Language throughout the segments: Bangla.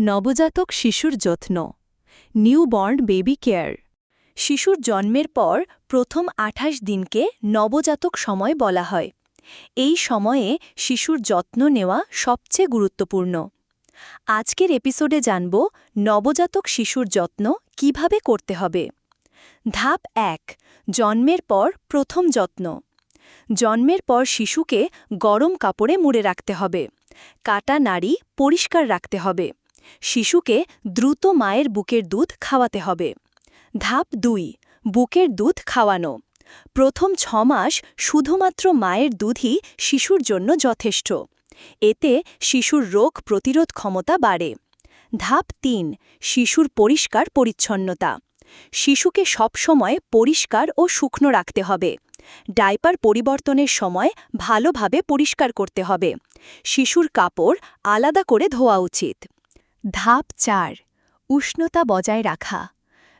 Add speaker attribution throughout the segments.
Speaker 1: নবজাতক শিশুর যত্ন। Newborn baby care. শিশুর জন্মের পর প্রথম আঠাশ দিনকে নবজাতক সময় বলা হয়। এই সময়ে শিশুর যত্ন নেওয়া সবচেয়ে গুরুত্বপূর্ণ। আজকের এপিসোডে জানব নবজাতক শিশুর যত্ন কীভাবে করতে হবে। ধাপ এক, জন্মের পর প্রথম যত্ন। জন্মের পর শিশুকে গরম কাপড়ে মুড়ে রাখতে হবে। কাটা নাড়ি পরিষ্কার রাখতে হবে। শিশুকে দ্রুত মায়ের বুকের দুধ খাওয়াতে হবে। ধাপ দুই, বুকের দুধ খাওয়ানো। প্রথম ছ মাস শুধুমাত্র মায়ের দুধই শিশুর জন্য যথেষ্ট। এতে শিশুর রোগ প্রতিরোধ ক্ষমতা বাড়ে। ধাপ তিন, শিশুর পরিষ্কার পরিচ্ছন্নতা। শিশুকে সবসময় পরিষ্কার ও শুকনো রাখতে হবে। ডাইপার পরিবর্তনের সময় ভালোভাবে পরিষ্কার করতে হবে। শিশুর কাপড় আলাদা করে ধোয়া উচিত। ধাপ চার, উষ্ণতা বজায় রাখা।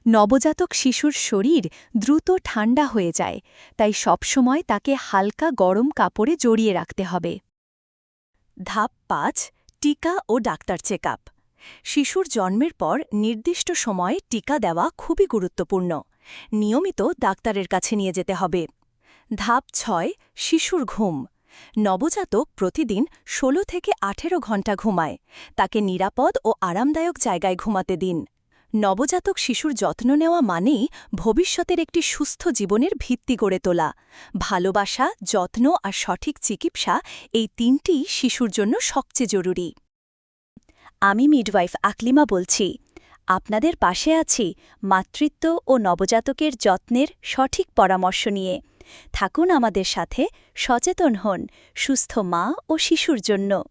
Speaker 1: নবজাতক শিশুর শরীর দ্রুত ঠান্ডা হয়ে যায়, তাই সবসময় তাকে হালকা গরম কাপড়ে জড়িয়ে রাখতে হবে। ধাপ পাঁচ, টিকা ও ডাক্তার চেকআপ। শিশুর জন্মের পর নির্দিষ্ট সময়ে টিকা দেওয়া খুবই গুরুত্বপূর্ণ। নিয়মিত ডাক্তারের কাছে নিয়ে যেতে হবে। ধাপ ছয়, শিশুর ঘুম। নবজাতক প্রতিদিন ১৬ থেকে আঠেরো ঘণ্টা ঘুমায়। তাকে নিরাপদ ও আরামদায়ক জায়গায় ঘুমাতে দিন। নবজাতক শিশুর যত্ন নেওয়া মানেই ভবিষ্যতের একটি সুস্থ জীবনের ভিত্তি গড়ে তোলা। ভালোবাসা, যত্ন আর সঠিক চিকিৎসা এই তিনটি শিশুর জন্য সবচেয়ে জরুরি। আমি মিডওয়াইফ আকলিমা বলছি, আপনাদের পাশে আছি মাতৃত্ব ও নবজাতকের যত্নের সঠিক পরামর্শ নিয়ে। থাকুন আমাদের সাথে সচেতন হন, সুস্থ মা ও শিশুর জন্য।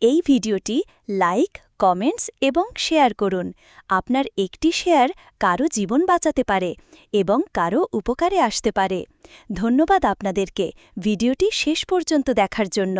Speaker 1: এই ভিডিওটি লাইক, কমেন্টস এবং শেয়ার করুন। আপনার একটি শেয়ার কারও জীবন বাঁচাতে পারে এবং কারও উপকারে আসতে পারে। ধন্যবাদ আপনাদেরকে। ভিডিওটি শেষ পর্যন্ত দেখার জন্য।